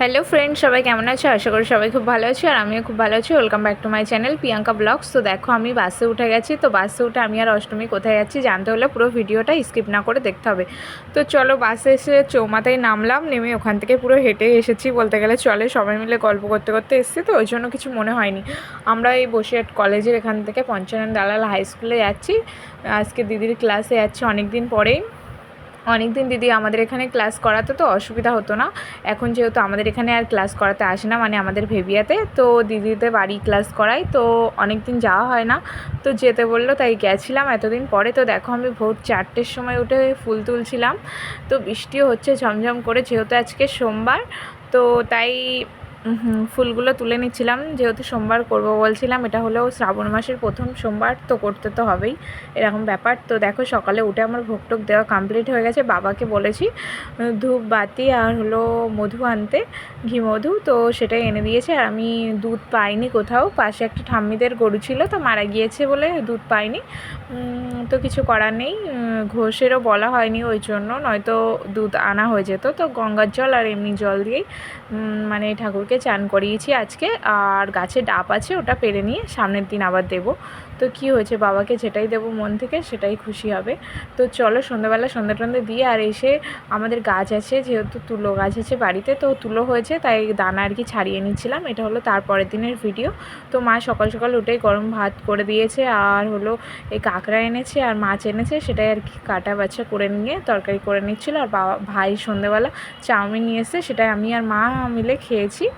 Hello friend সবাই কেমন আছো? আশা করি সবাই খুব ভালো আছো আর আমিও খুব ভালো আছি। Welcome back to my channel Priyanka blogs তো দেখো, আমি বাসে উঠে গেছি। তো বাসে উঠে আমি আর অষ্টমী কোথায় যাচ্ছি জানতে হলে পুরো ভিডিওটা স্কিপ না করে দেখতে হবে। তো চলো বাসে এসে চৌমাথায় নামলাম, নেমে ওখান থেকে পুরো হেঁটে এসেছি বলতে গেলে। চলে সবাই মিলে গল্প করতে করতে এসেছি, তো ওই জন্য কিছু মনে হয়নি। আমরা এই বসে কলেজের এখান থেকে পঞ্চানন দালাল হাই স্কুলে যাচ্ছি। আজকে দিদির ক্লাসে যাচ্ছি অনেক দিন পরেই। অনেক দিন দিদি আমাদের এখানে ক্লাস করাতে তো অসুবিধা হতো না। এখন যেহেতু আমাদের এখানে আর ক্লাস করাতে আসে না মানে আমাদের ভেবিয়াতে, তো দিদিতে বাড়ি ক্লাস করাই, তো অনেক দিন যাওয়া হয় না। তো যেতে বলল, তাই গেছিলাম এতদিন পরে। তো দেখো আমি ভোর চারটের সময় উঠে ফুল তুলছিলাম। তো বৃষ্টিও হচ্ছে ঝমঝম করে, যেহেতু আজকে সোমবার, তো তাই ফুলগুলো তুলে নিচ্ছিলাম, যেহেতু সোমবার করব বলছিলাম, এটা হলো শ্রাবণ মাসের প্রথম সোমবার, তো করতে তো হবেই, এরকম ব্যাপার। তো দেখো সকালে উঠে আমার ভোগ টোক দেওয়া কমপ্লিট হয়ে গেছে, বাবাকে বলেছি ধূপ, বাতি আর হলো মধু আনতে, ঘি, মধু। তো সেটাই এনে দিয়েছে, আর আমি দুধ পাইনি কোথাও, পাশে একটা ঠাম্মিদের গরু ছিল, তো মারা গিয়েছে বলে দুধ পাইনি। তো কিছু করার নেই ঘোষেরও বলা হয়নি ওই জন্য, নয়তো দুধ আনা হয়ে যেত, তো গঙ্গার জল আর এমনি জল দিয়েই মানে ঠাকুরকে চান করিয়েছি আজকে, আর গাছে ডাব আছে, ওটা পেরে নিয়ে সামনের দিন আবার দেবো। তো কি হয়েছে বাবাকে যেটাই দেবো মন থেকে, সেটাই খুশি হবে। তো চলো সন্ধ্যাবেলা সন্ধ্যা টন্ধে দিয়ে আর এসে আমাদের গাছ আছে, যেহেতু তুলো গাছ আছে বাড়িতে, তো তুলো হয়েছে, তাই দানা আর কি ছাড়িয়ে নিচ্ছিলাম। এটা হলো তারপরের দিনের ভিডিও। তো মা সকাল সকাল উঠেই গরম ভাত করে দিয়েছে, আর হলো এই কাঁকড়া এনেছে, আর মাছ এনেছে, সেটাই আর কি কাটা বাছা করে নিয়ে তরকারি করে নিচ্ছিল। আর বাবা, ভাই সন্ধ্যেবেলা চাউমিন নিয়ে এসে সেটাই আমি আর মা মিলে খেয়েছি।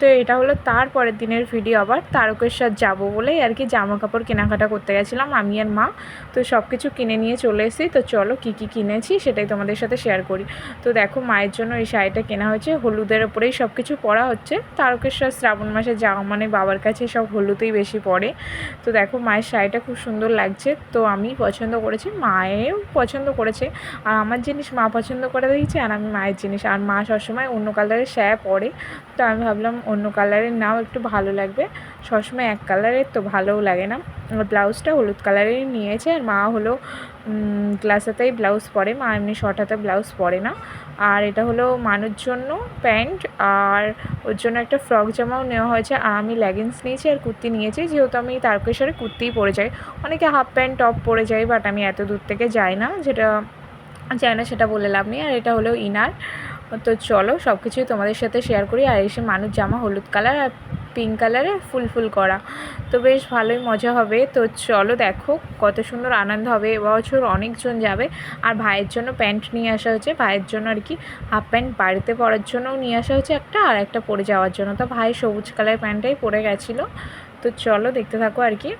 তো এটা হলো তারপরের দিনের ভিডিও আবার। তারকেশ্বর যাব বলেই আর কি জামা কাপড় কেনাকাটা করতে গেছিলাম, আমি আর মা। তো সব কিছু কিনে নিয়ে চলে এসেছি। তো চলো কী কী কিনেছি সেটাই তোমাদের সাথে শেয়ার করি। তো দেখো মায়ের জন্য এই শাড়িটা কেনা হয়েছে। হলুদের ওপরেই সব কিছু পরা হচ্ছে। তারকেশ্বর শ্রাবণ মাসে যাওয়া মানে বাবার কাছে সব হলুদেই বেশি পড়ে। তো দেখো মায়ের শাড়িটা খুব সুন্দর লাগছে। তো আমি পছন্দ করেছি, মায়েও পছন্দ করেছে। আর আমার জিনিস মা পছন্দ করে দিয়েছে আর আমি মায়ের জিনিস। আর মা সবসময় অন্য কালারের শাড়ি পরে। তো আমি ভাবলাম অন্য কালারের নাও একটু ভালো লাগবে। সবসময় এক কালারের তো ভালোও লাগে না। ব্লাউজটা হলুদ কালারেরই নিয়েছে, আর মা হলো গ্লাস হাতাই ব্লাউজ পরে, মা এমনি শর্ট হাতে ব্লাউজ পরে না। আর এটা হলো মানুষ জন্য প্যান্ট, আর ওর জন্য একটা ফ্রক জামাও নেওয়া হয়েছে, আর আমি লেগিংস নিয়েছি আর কুর্তি নিয়েছি, যেহেতু আমি তারকেশ্বরে কুর্তিই পরে যাই। অনেকে হাফ প্যান্ট, টপ পরে যাই, বাট আমি এত দূর থেকে যাই না, যেটা চাই না সেটা বলে লাভ নেই, আর এটা হলো ইনার। তো চলো সব কিছুই তোমাদের সাথে শেয়ার করি, আর এসে মানুষ জামা হলুদ কালার আর পিঙ্ক কালারে ফুল ফুল করা। তো বেশ ভালোই মজা হবে। তো চলো দেখো কত সুন্দর আনন্দ হবে। এবছর অনেকজন যাবে, আর ভাইয়ের জন্য প্যান্ট নিয়ে আসা হয়েছে। ভাইয়ের জন্য আর কি হাফ প্যান্ট বাড়িতে পরার জন্যও নিয়ে আসা হয়েছে একটা, আর একটা পরে যাওয়ার জন্য। তো ভাই সবুজ কালার প্যান্টটাই পরে গেছিল। তো চলো দেখতে থাকো আর কি।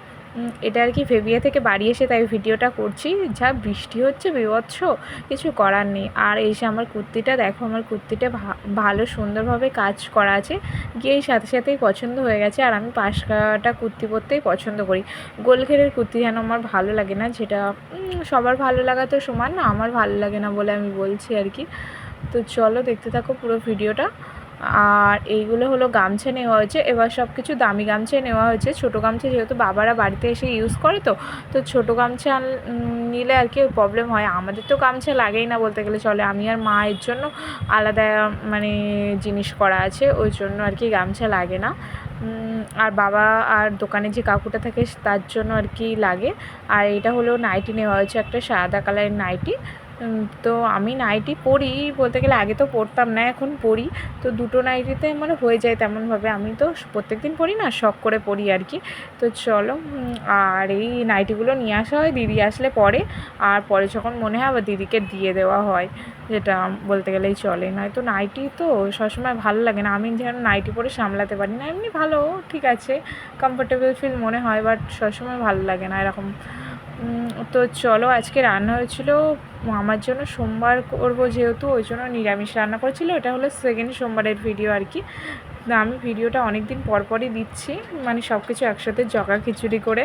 এটা আর কি ফেবিয়া থেকে বাড়ি এসে তাই ভিডিওটা করছি। যা বৃষ্টি হচ্ছে, বিভৎস, কিছু করার নেই। আর এসে আমার কুর্তিটা, দেখো আমার কুর্তিটা ভালো সুন্দরভাবে কাজ করা আছে। গিয়েই সাথে সাথেই পছন্দ হয়ে গেছে। আর আমি পাশ কাটা কুর্তি পরতেই পছন্দ করি। গোল ঘেরের কুর্তি যেন আমার ভালো লাগে না, যেটা সবার ভালো লাগা তো সমান না, আমার ভালো লাগে না বলে আমি বলছি আর কি। তো চলো দেখতে থাকো পুরো ভিডিওটা। আর এইগুলো হলো গামছা নেওয়া হয়েছে। এবার সব কিছু দামি গামছাই নেওয়া হয়েছে। ছোটো গামছা যেহেতু বাবারা বাড়িতে এসে ইউজ করে তো তো ছোটো গামছা নিলে আর কি প্রবলেম হয়। আমাদের তো গামছা লাগেই না বলতে গেলে চলে। আমি আর মায়ের জন্য আলাদা মানে জিনিস করা আছে। ওই জন্য আর কি গামছা লাগে না। আর বাবা আর দোকানে যে কাকুটা থাকে তার জন্য আর কি লাগে। আর এটা হলো নাইটি নেওয়া হয়েছে। একটা সাদা কালারের নাইটি তো আমি নাইটি পরি বলতে গেলে আগে তো পরতাম না, এখন পরি তো দুটো নাইটিতে মানে হয়ে যায় তেমনভাবে আমি তো প্রত্যেক দিন পরি না, শখ করে পরি আর কি। তো চলো আর এই নাইটিগুলো নিয়ে আসা হয়, দিদি আসলে পরে আর পরে যখন মনে হয় আবার দিদিকে দিয়ে দেওয়া হয়, যেটা বলতে গেলেই চলে। নয়তো নাইটি তো সবসময় ভালো লাগে না। আমি যেন নাইটি পরে সামলাতে পারি না। এমনি ভালো, ঠিক আছে কমফোর্টেবল ফিল মনে হয় বাট সবসময় ভালো লাগে না, এরকম। তো চলো, আজকে রান্না হয়েছিল, আমার জন্য সোমবার করব যেহেতু, ওই জন্য নিরামিষ রান্না করেছিল। এটা হলো সেকেন্ড সোমবারের ভিডিও আর কি। আমি ভিডিওটা অনেক দিন পর পরই দিচ্ছি মানে সব কিছু একসাথে জগা খিচুড়ি করে।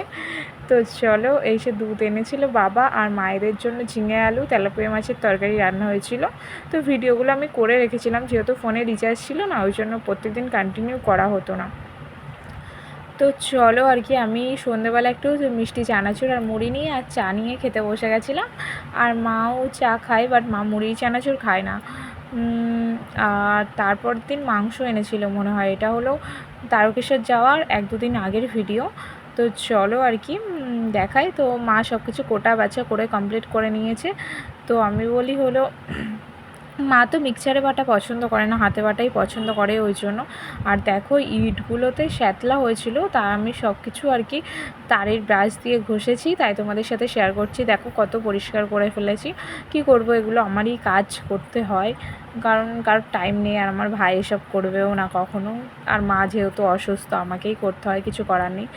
তো চলো, এই সে দুধ এনেছিল বাবা আর মায়েদের জন্য ঝিঙে আলু, তেলাপিয়া মাছের তরকারি রান্না হয়েছিল। তো ভিডিওগুলো আমি করে রেখেছিলাম, যেহেতু ফোনে রিচার্জ ছিল না, ওই জন্য প্রত্যেকদিন কন্টিনিউ করা হতো না। তো চলো আর কি, আমি সন্ধেবেলা একটু মিষ্টি চানাচুর আর মুড়ি নিয়ে আর চা নিয়ে খেতে বসে গেছিলাম। আর মাও চা খায় বাট মা মুড়ি চানাচুর খায় না। আর তারপর দিন মাংস এনেছিল মনে হয়, এটা হলো তারকেশ্বর যাওয়ার এক দুদিন আগের ভিডিও। তো চলো আর কি দেখাই। তো মা সব কিছু কোটা বাছা করে কমপ্লিট করে নিয়েছে। তো আমি বলি হলো মা তো মিক্সারে বাটা পছন্দ করে না, হাতে বাটাই পছন্দ করে ওই জন্য। আর দেখো, ইটগুলোতে শ্যাতলা হয়েছিল, তা আমি সব কিছু আর কি তারের ব্রাশ দিয়ে ঘষেছি, তাই তোমাদের সাথে শেয়ার করছি। দেখো কত পরিষ্কার করে ফেলেছি। কি করব, এগুলো আমারই কাজ করতে হয়। কারণ কারোর টাইম নেই আর আমার ভাই এসব করবেও না কখনো। আর মা যেহেতু অসুস্থ, আমাকেই করতে হয়, কিছু করার নেই।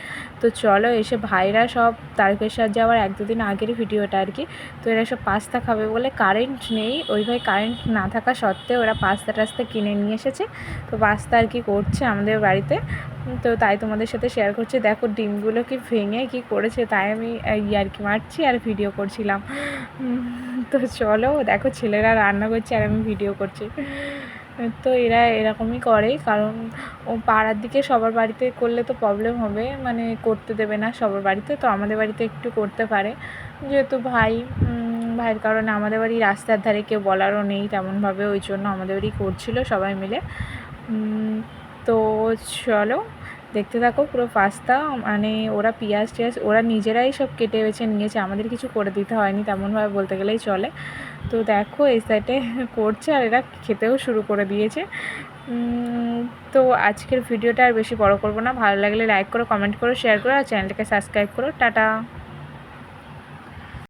তো চলো এসে ভাইরা সব, তারকের সাথে যাওয়ার এক দুদিন আগেরই ভিডিওটা আর কি। তো এরা সব পাস্তা খাবে বলে কারেন্ট নেই। ওই ভাই কারেন্ট না থাকা সত্ত্বেও ওরা পাস্তা টাস্তা কিনে নিয়ে এসেছে। তো পাস্তা আর কি করছে আমাদের বাড়িতে। তো তাই তোমাদের সাথে শেয়ার করছি। দেখো, ডিমগুলো কি ভেঙে কি করেছে তাই আমি ইয়ার্কি মারছি আর ভিডিও করছিলাম। তো চলো, দেখো, ছেলেরা রান্না করছে আর আমি ভিডিও করছি। তো এরা এরকমই করে, কারণ ও পাড়ার দিকে সবার বাড়িতে করলে তো প্রবলেম হবে মানে করতে দেবে না সবার বাড়িতে, তো আমাদের বাড়িতে একটু করতে পারে। যেহেতু ভাই ভাইয়ের কারণে আমাদের বাড়ি রাস্তার ধারে কেউ বলারও নেই তেমনভাবে, ওই জন্য আমাদের বাড়ি করছিল সবাই মিলে। তো চলো দেখতে থাকো, পুরো পাস্তা মানে ওরা পেঁয়াজ টিয়াজ, ওরা নিজেরাই সব কেটে বেছে নিয়েছে, আমাদের কিছু করে দিতে হয়নি, তেমনভাবে বলতে গেলেই চলে। তো দেখো, এই সাইডে করছে আর এরা খেতেও শুরু করে দিয়েছে। তো আজকের ভিডিওটা আর বেশি বড় করব না, ভালো লাগলে লাইক করো কমেন্ট করো শেয়ার করো, আর চ্যানেলটাকে সাবস্ক্রাইব করো, টাটা।